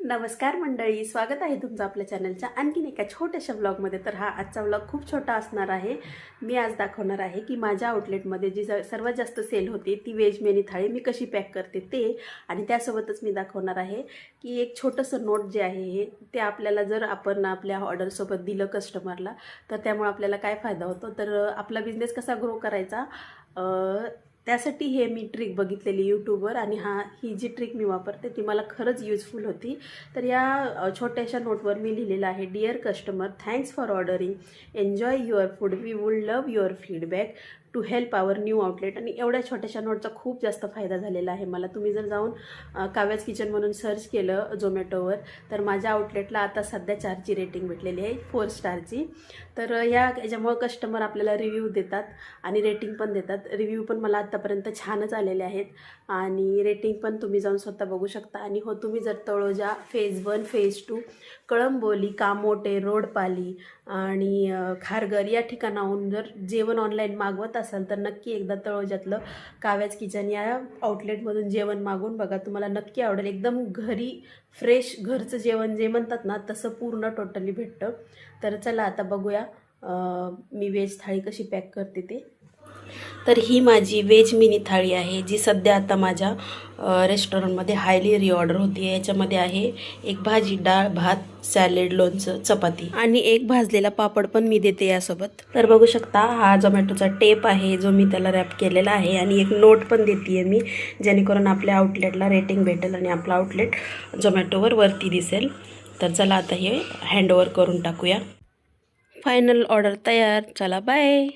नमस्कार मंडळी स्वागत आहे तुमचं आपल्या चॅनलच्या आणखीन एका छोट्याशा ब्लॉगमध्ये तर हा आजचा ब्लॉग खूप छोटा असणार आहे. मी आज दाखवणार आहे की माझ्या आउटलेटमध्ये जी सर्वात जास्त सेल होती ती व्हेज मेनी थाळी मी कशी पॅक करते ते आणि त्यासोबतच मी दाखवणार आहे की एक छोटंसं नोट जे आहे हे ते आपल्याला जर आपण आपल्या ऑर्डरसोबत दिलं कस्टमरला तर त्यामुळे आपल्याला काय फायदा होतो? तर आपला बिझनेस कसा ग्रो करायचा? त्यासाठी हे मी ट्रिक बघितलेली यूट्यूबवर आणि हा ही जी ट्रिक मी वापरते ती मला खरंच युजफुल होती. तर या छोट्याशा नोटवर मी लिहिलेलं आहे dear customer thanks for ordering enjoy your food we would love your feedback to help our new outlet आणि एवढ्या छोट्याशा नोटचा खूप जास्त फायदा झालेला आहे. मला तुम्ही जर जाऊन काव्याज किचन म्हणून सर्च केलं झोमॅटोवर तर माझ्या आउटलेटला आता सध्या चारची रेटिंग भेटलेली आहे फोर स्टारची तर ह्या या याच्यामुळं कस्टमर आपल्याला रिव्ह्यू देतात आणि रेटिंग पण देतात. रिव्ह्यू पण मला आत्तापर्यंत छानच आलेले आहेत. आणि रेटिंग पण तुम्ही जाऊन स्वतः बघू शकता. आणि हो तुम्ही जर Taloja phase one phase two Kalamboli Kamothe Roadpali आणि खारघर या ठिकाणाहून जर जेवण ऑनलाईन मागवत असाल तर नक्की एकदा तळोज्यातलं काव्याज किचन या आउटलेटमधून जेवण मागून बघा तुम्हाला नक्की आवडेल. एकदम घरी फ्रेश घरचं जेवण जे म्हणतात ना तसं पूर्ण टोटली भेटतं. तर चला आता बघूया मी वेज थाळी कशी पॅक करते ते. तर ही माझी व्हेज मिनी थाळी आहे जी सध्या आता माझ्या रेस्टॉरंटमध्ये हायली रिऑर्डर होती आहे याच्यामध्ये आहे एक भाजी डाळ भात सॅलेड लोणचं चपाती. आणि एक भाजलेला पापड पण मी देते यासोबत. तर बघू शकता हा झोमॅटोचा टेप आहे जो मी त्याला रॅप केलेला आहे आणि एक नोट पण देते आहे मी जेणेकरून आपल्या आउटलेटला रेटिंग भेटेल आणि आपलं आउटलेट झोमॅटोवर वरती दिसेल. तर चला आता हे हँडओव्हर करून टाकूया. फायनल ऑर्डर तयार. चला बाय